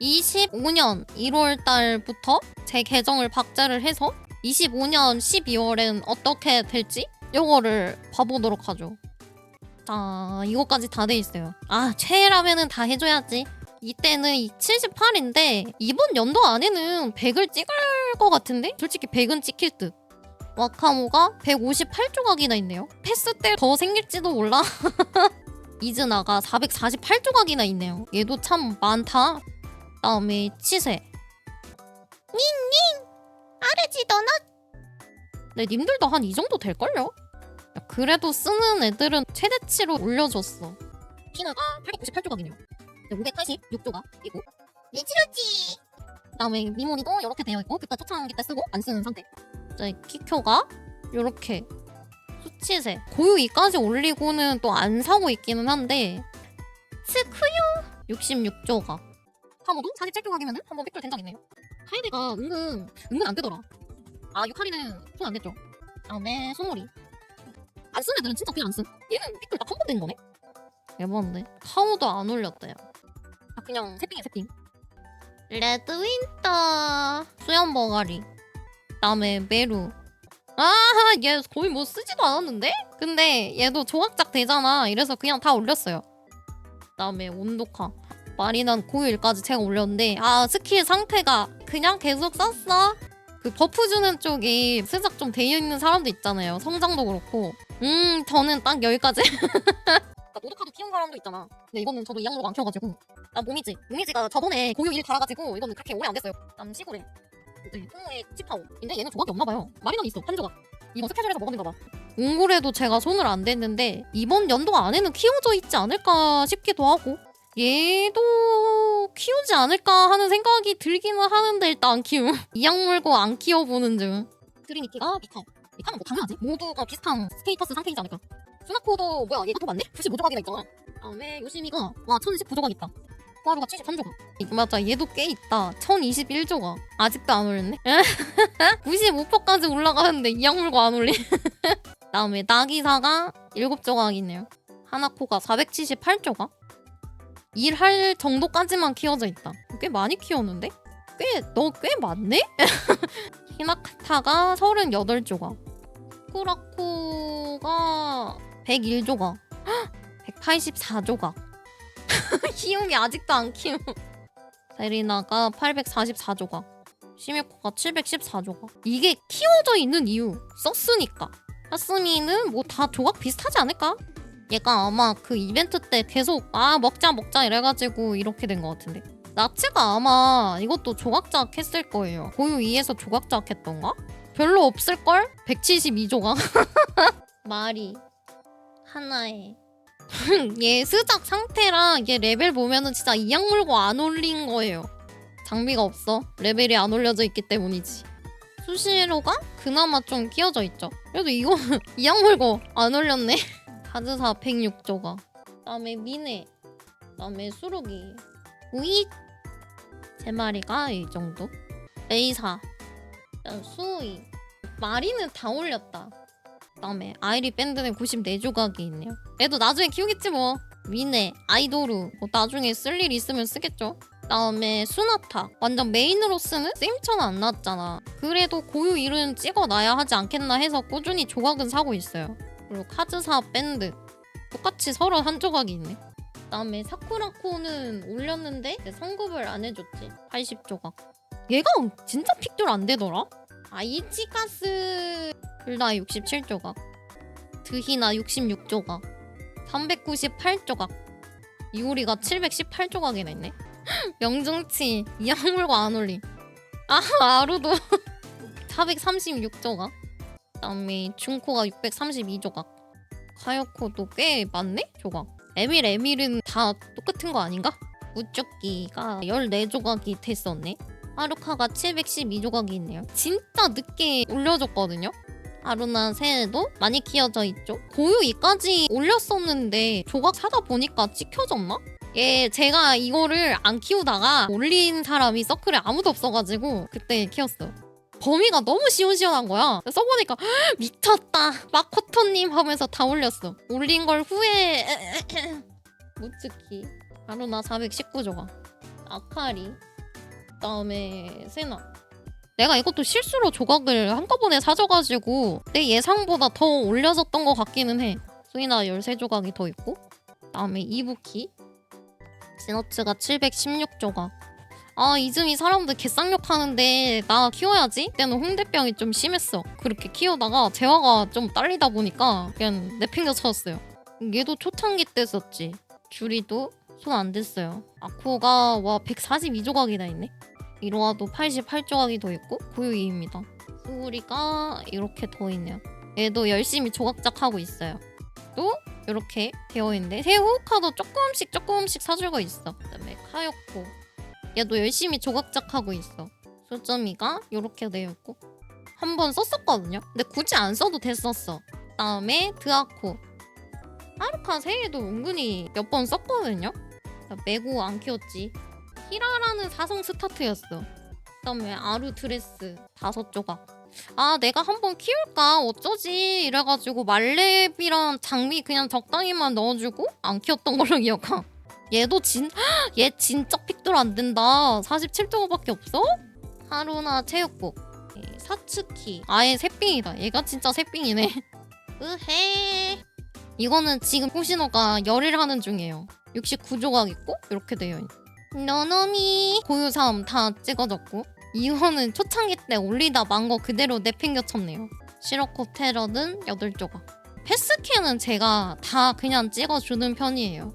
25년 1월 달부터 제 계정을 박제를 해서 25년 12월엔 어떻게 될지 요거를 봐보도록 하죠. 자, 이거까지 다 돼 있어요. 아, 최애라면은 다 해줘야지. 이때는 78인데 이번 연도 안에는 100을 찍을 것 같은데? 솔직히 100은 찍힐 듯. 와카모가 158조각이나 있네요. 패스 때 더 생길지도 몰라. 이즈나가 448조각이나 있네요. 얘도 참 많다. 다음에 치세. 닝닝! 아르지 너나? 네, 님들도 한 이 정도 될걸요? 야, 그래도 쓰는 애들은 최대치로 올려줬어. 피나가 898조각이네요. 586조각 이고. 미치루지! 그다음에 미모니도 이렇게 되어 있고 그때 초창기 때 쓰고 안 쓰는 상태. 이제 키쿄가 이렇게 수치세 고유 2까지 올리고는 또 안 사고 있기는 한데 스쿠요 66조각 카모도 47조각이면은 한번 삐뚤 된적 있네요. 카이데가 은근 은근 안 뜨더라. 아 유카리는 손안 댔죠. 다음에 소몰이 안쓴 애들은 진짜 그냥 안쓴. 얘는 삐뚤 딱한 번 된 거네? 에반데? 카오도 안 올렸대요. 아 그냥 세핑이야 세핑 레드 윈터. 수염 버가리. 그다음에 메루. 아하 얘 거의 뭐 쓰지도 않았는데? 근데 얘도 조각작 되잖아. 이래서 그냥 다 올렸어요. 그다음에 온도카 마리난 고일까지 제가 올렸는데 아 스킬 상태가 그냥 계속 썼어? 그 버프 주는 쪽이 스작 좀 되어 있는 사람도 있잖아요. 성장도 그렇고. 음 저는 딱 여기까지. 그러니까 노드카도 키운 사람도 있잖아. 근데 이거는 저도 이양로가 안 키워가지고. 난 모미지. 모미지가 저번에 고유 일 달아가지고 이거는 그렇게 오래 안 됐어요. 난 시골에 네, 풍무의 치파오인데 얘는 조각이 없나봐요. 마리난 있어. 한 조각. 이거 스케줄에서 먹었는가 봐. 웅굴에도 제가 손을 안 댔는데 이번 연도 안에는 키워져 있지 않을까 싶기도 하고 얘도 키우지 않을까 하는 생각이 들기는 하는데 일단 안 키움. 이악 물고 안 키워보는 중. 트리니티가 미카 미카는 뭐 당연하지? 모두가 비슷한 스테이터스 상태이지 않을까? 수나코도 뭐야 얘가 더 많네? 95조각이나 있잖아 다음에 요시미가 와 1019조각 있다. 하루가 73조각. 맞아 얘도 꽤 있다. 1021조각. 아직도 안 올렸네. 95%까지 올라가는데 이악 물고 안 올리. 다음에 나기사가 7조각 있네요. 하나코가 478조각 일할 정도까지만 키워져 있다. 꽤 많이 키웠는데? 꽤 너 꽤 많네? 히나카타가 38조각. 쿠라코가 101조각. 184조각. 키움이 아직도 안 키움 세리나가 844조각. 시미코가 714조각. 이게 키워져 있는 이유 썼으니까. 하스미는 뭐 다 조각 비슷하지 않을까? 얘가 아마 그 이벤트 때 계속 아 먹자 먹자 이래가지고 이렇게 된 것 같은데. 나츠가 아마 이것도 조각작 했을 거예요. 고유 2에서 조각작 했던가? 별로 없을걸? 172조각 말이 하나에. 얘 스작 상태랑 얘 레벨 보면은 진짜 이악 물고 안 올린 거예요. 장비가 없어. 레벨이 안 올려져 있기 때문이지. 수시로가? 그나마 좀 끼어져 있죠. 그래도 이거는 이악 물고 안 올렸네 카즈사 106조각 그다음에 미네. 그다음에 수루기. 우이. 세 마리가 이 정도? 그다음 수이. 마리는 다 올렸다. 그다음에 아이리 밴드는 94조각이 있네요. 얘도 나중에 키우겠지 뭐. 미네 아이도루. 뭐 나중에 쓸 일 있으면 쓰겠죠. 그다음에 수나타. 완전 메인으로 쓰는 세임처는 안 나왔잖아. 그래도 고유 일은 찍어놔야 하지 않겠나 해서 꾸준히 조각은 사고 있어요 그리고 카즈사 밴드 똑같이 서로 한 조각이 있네. 그다음에 사쿠라코는 올렸는데 성급을 안 해줬지. 80조각. 얘가 진짜 픽돌 안 되더라. 아이치가스 둘 다 67조각. 드히나 66조각. 398조각. 이오리가 718조각이나 있네. 명중치 이악 물고 안 올림. 아 아루도 436조각. 그다음에 중코가 632조각 카요코도 꽤 많네 조각. 에밀 에밀은 다 똑같은 거 아닌가? 우쭈끼가 14조각이 됐었네. 하루카가 712조각이 있네요. 진짜 늦게 올려줬거든요. 아루나 새도 많이 키워져 있죠. 고유 2까지 올렸었는데 조각 사다 보니까 찍혀졌나? 얘 제가 이거를 안 키우다가 올린 사람이 서클에 아무도 없어가지고 그때 키웠어 범위가 너무 시원시원한 거야. 써보니까 "헉, 미쳤다. 마코토님 하면서 다 올렸어. 올린 걸 후회. 무츠키. 아루나 419조각. 아카리 그다음에 세나 내가 이것도 실수로 조각을 한꺼번에 사줘가지고 내 예상보다 더 올려졌던 것 같기는 해 수이나 13조각이 더 있고 그다음에 이부키 진어츠가 716조각 아 이즈미 사람들 개쌍욕 하는데 나 키워야지? 때는 홍대병이 좀 심했어. 그렇게 키우다가 재화가 좀 딸리다 보니까 그냥 내팽겨 찾았어요. 얘도 초창기 때 썼지. 큐리도 손 안 댔어요. 아쿠가 와 142조각이나 있네? 이로아도 88조각이 더 있고 고유이입니다. 수우리가 이렇게 더 있네요. 얘도 열심히 조각작 하고 있어요. 또 이렇게 되어 있는데 새우 카도 조금씩 조금씩 사주고 있어. 그다음에 카요코 얘도 열심히 조각작 하고 있어. 소점이가 이렇게 되어 있고. 한 번 썼었거든요? 근데 굳이 안 써도 됐었어. 그다음에 드아코. 하루카 새해도 은근히 몇 번 썼거든요? 메고 안 키웠지. 히라라는 사성 스타트였어. 그다음에 아루 드레스 다섯 조각. 아 내가 한번 키울까? 어쩌지? 이래가지고 말렙이랑 장미 그냥 적당히만 넣어주고 안 키웠던 걸로 기억함 얘도 진, 얘 진짜 픽들 안 된다. 47조각밖에 없어? 하루나 체육복. 예, 사츠키. 아예 새삥이다. 얘가 진짜 새삥이네. 으헤. 이거는 지금 호시노가 열일 하는 중이에요. 69조각 있고 이렇게 되어 있네. 너너미 고유삼 다 찍어졌고 이거는 초창기 때 올리다 만거 그대로 내팽겨쳤네요. 시로코 테러는 8조각. 패스캔은 제가 다 그냥 찍어주는 편이에요.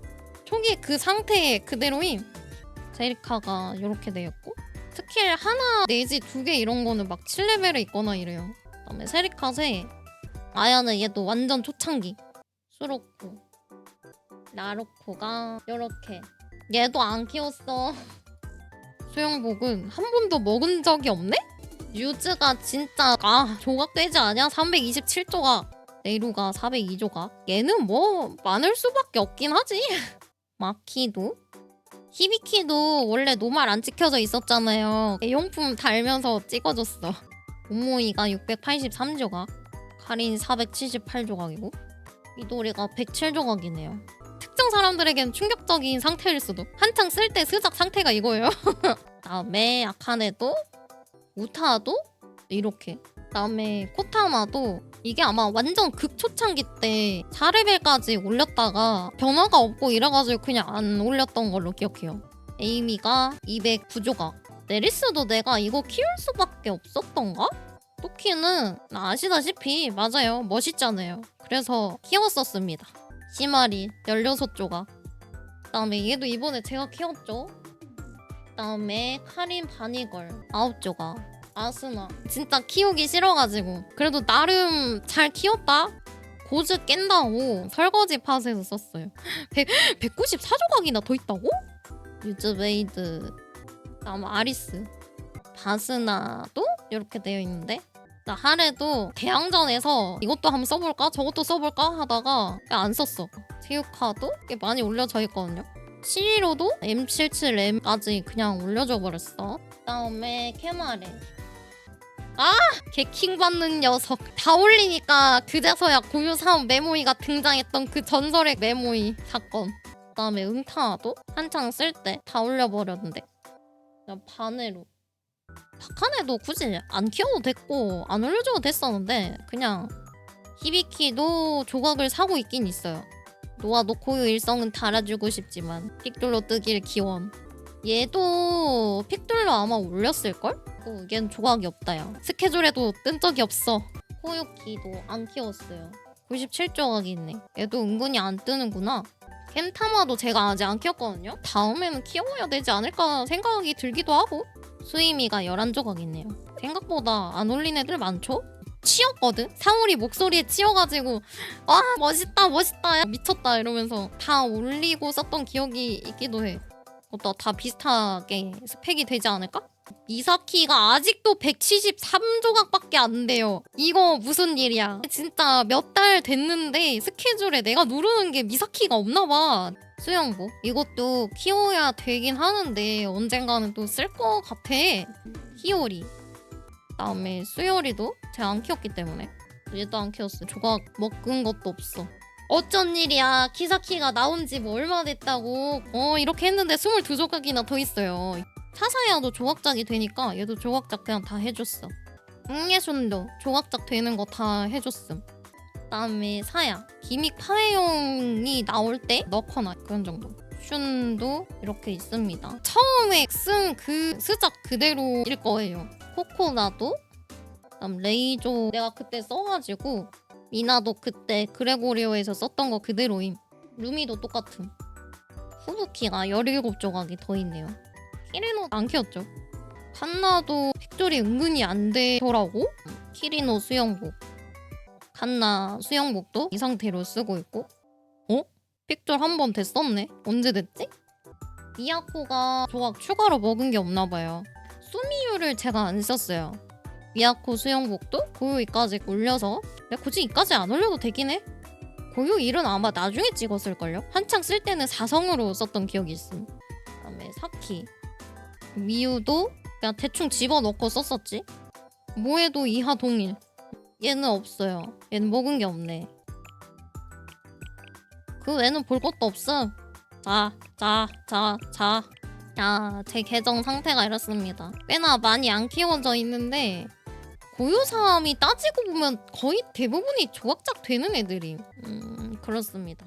초기 그 상태 그대로인 제리카가 이렇게 되었고 스킬 하나 내지 두 개 이런 거는 막 7레벨에 있거나 이래요. 그다음에 세리카세 아야는 얘도 완전 초창기 수로코 나로코가 이렇게. 얘도 안 키웠어. 수영복은 한 번도 먹은 적이 없네? 유즈가 진짜 아 조각돼지 아니야? 327조각. 네이루가 402조각. 얘는 뭐 많을 수밖에 없긴 하지 마키도 히비키도 원래 노말 안 찍혀져 있었잖아요. 용품 달면서 찍어줬어. 오모이가 683조각, 카린 478조각이고 미도리가 107조각이네요. 특정 사람들에겐 충격적인 상태일 수도. 한창 쓸 때 스작 상태가 이거예요. 다음에 아카네도 우타도 이렇게. 그다음에 코타마도 이게 아마 완전 극초창기 때 4레벨까지 올렸다가 변화가 없고 이래가지고 그냥 안 올렸던 걸로 기억해요. 에이미가 209조각. 네리스도 내가 이거 키울 수밖에 없었던가? 토키는 아시다시피 맞아요. 멋있잖아요. 그래서 키웠었습니다. 시마리 16조각. 그다음에 얘도 이번에 제가 키웠죠. 그다음에 카린 바니걸 9조각. 아스나. 진짜 키우기 싫어가지고. 그래도 나름 잘 키웠다? 고즈 깬다고 설거지 팟에서 썼어요. 100, 194조각이나 더 있다고? 유즈베이드. 다음 아리스. 바스나도 이렇게 되어 있는데? 나 하레도 대항전에서 이것도 한번 써볼까? 저것도 써볼까? 하다가 안 썼어? 체육카도 꽤 많이 올려져 있거든요. 시리로도 M77M까지 그냥 올려줘 버렸어. 그다음에 캐마레 아! 개킹 받는 녀석. 다 올리니까 그제서야 고유 사원 메모이가 등장했던 그 전설의 메모이 사건. 그다음에 응타도 한창 쓸 때 다 올려버렸는데. 그냥 바네로. 박하네도 굳이 안 키워도 됐고 안 올려줘도 됐었는데 그냥 히비키도 조각을 사고 있긴 있어요. 노아도 고유 일성은 달아주고 싶지만 픽돌로 뜨길 기원. 얘도 픽돌로 아마 올렸을걸? 어, 얘는 조각이 없다야. 스케줄에도 뜬 적이 없어. 호유키도 안 키웠어요. 97조각이 있네. 얘도 은근히 안 뜨는구나. 켄타마도 제가 아직 안 키웠거든요. 다음에는 키워야 되지 않을까 생각이 들기도 하고. 수이미가 11조각 있네요. 생각보다 안 올린 애들 많죠? 치였거든? 사울이 목소리에 치여가지고 와 멋있다 멋있다 미쳤다 이러면서 다 올리고 썼던 기억이 있기도 해. 그것도 다 비슷하게 스펙이 되지 않을까? 미사키가 아직도 173조각밖에 안 돼요. 이거 무슨 일이야? 진짜 몇 달 됐는데 스케줄에 내가 누르는 게 미사키가 없나 봐. 수영복 이것도 키워야 되긴 하는데 언젠가는 또 쓸 것 같아. 히오리 그다음에 수요리도 제가 안 키웠기 때문에 얘도 안 키웠어. 조각 먹은 것도 없어. 어쩐 일이야 키사키가 나온 지 뭐 얼마 됐다고 어 이렇게 했는데 22조각이나 더 있어요 사사야도 조각작이 되니까 얘도 조각작 그냥 다 해줬어 응예순도 조각작 되는 거 다 해줬음. 그다음에 사야 기믹 파해용이 나올 때 넣거나 그런 정도. 슌도 이렇게 있습니다. 처음에 쓴 그 스작 그대로일 거예요. 코코나도 그다음 레이조 내가 그때 써가지고 미나도 그때 그레고리오에서 썼던 거 그대로임. 루미도 똑같음. 후부키가 17조각이 더 있네요 키리노 안 키웠죠. 칸나도 팩조리 은근히 안 되더라고? 키리노 수영복. 칸나 수영복도 이 상태로 쓰고 있고. 어? 픽졸 한 번 됐었네? 언제 됐지? 미야코가 조각 추가로 먹은 게 없나 봐요. 수미유를 제가 안 썼어요. 미야코 수영복도 고요 이까지 올려서. 야, 굳이 이까지 안 올려도 되긴 해. 고요 일은 아마 나중에 찍었을걸요? 한창 쓸 때는 사성으로 썼던 기억이 있음. 그다음에 사키 미유도 그냥 대충 집어넣고 썼었지 모에도 이하 동일 얘는 없어요 얘는 먹은 게 없네 그 외에는 볼 것도 없음 자, 자, 자, 자. 자, 제 계정 상태가 이렇습니다. 꽤나 많이 안 키워져 있는데 고유사함이 따지고 보면 거의 대부분이 조각작 되는 애들이. 음, 그렇습니다.